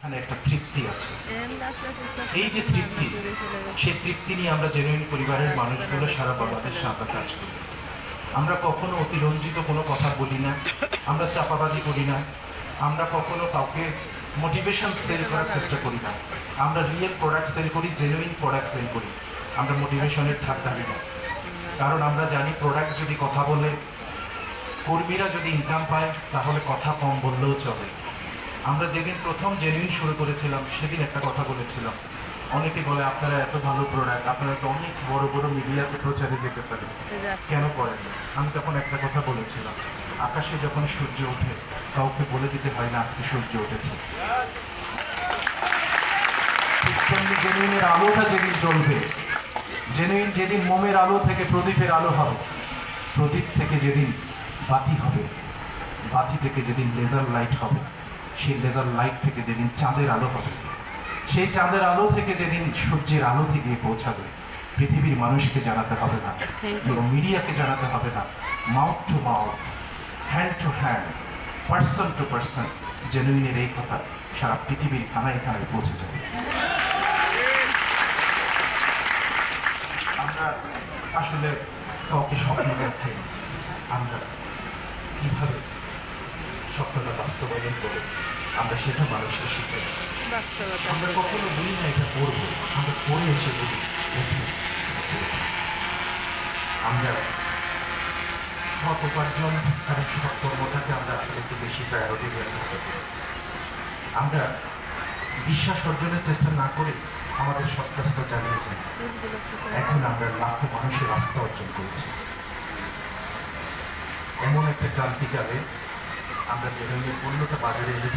এখানে একটা তৃপ্তি আছে। এই যে তৃপ্তি সেই তৃপ্তি নিয়ে আমরা জেনুইন পরিবারের মানুষগুলো সারা বাংলাদেশে আমরা কাজ করি। আমরা কখনো অতিরঞ্জিত কোনো কথা বলি না আমরা চাপাবাজি করি না আমরা কখনো কাউকে মোটিভেশন সেল করার চেষ্টা করি না। আমরা রিয়েল প্রোডাক্ট সেল করি জেনুইন প্রোডাক্ট সেল করি। আমরা মোটিভেশনের ধার ধারি না। কারণ আমরা জানি প্রোডাক্ট যদি কথা বলে কর্মীরা যদি ইনকাম পায় তাহলে কথা কম বললেও চলে। আমরা যেদিন প্রথম জেনুইন শুরু করেছিলাম সেদিন একটা কথা বলেছিলাম। অনেকে বলে আপনারা এত ভালো প্রোডাক্ট আপনারা তো অনেক বড় বড় মিডিয়াতে প্রচারে যেতে পারেন কেন করেন আমি তখন একটা কথা বলেছিলাম। আকাশে যখন সূর্য ওঠে কাউকে বলে দিতে হয় না আজকে সূর্য উঠেছে। জেনুইনের আলোটা যেদিন জ্বলবে জেনুইন যেদিন মোমের আলো থেকে প্রদীপের আলো হবে প্রদীপ থেকে যেদিন বাতি হবে বাতি থেকে যেদিন লেজার লাইট হবে সেই লেজার লাইট থেকে যেদিন চাঁদের আলো হবে সেই চাঁদের আলো থেকে যেদিন সূর্যের আলোতে গিয়ে পৌঁছাবে পৃথিবীর মানুষকে জানাতে হবে না এবং মিডিয়াকে জানাতে হবে না। Mouth to mouth hand to hand person to person জেনুইনের এই কথা সারা পৃথিবীর কানায় কানায় পৌঁছে যাবে। আমরা আসলে কাউকে স্বপ্ন দেখে আমরা কীভাবে স্বপ্নটা বাস্তবায়ন করে আমরা সেটা মানুষকে শিখে আমরা কখনো বলি না এটা করব আমরা করে এসে বলি আমরা সৎ উপার্জন এবং সৎ কর্মটাকে আমরা আসলে একটু বেশি প্রায়োরিটি দেওয়ার চেষ্টা করি। আমরা বিশ্বাস অর্জনের চেষ্টা না করে আমাদের সৎ কাজটা চালিয়ে যাই। এখন আমরা লাখো মানুষের আস্থা অর্জন করেছি। এমন একটা ক্রান্তিকালে আমরা যেভাবে পণ্যটা বাজারে এনেছি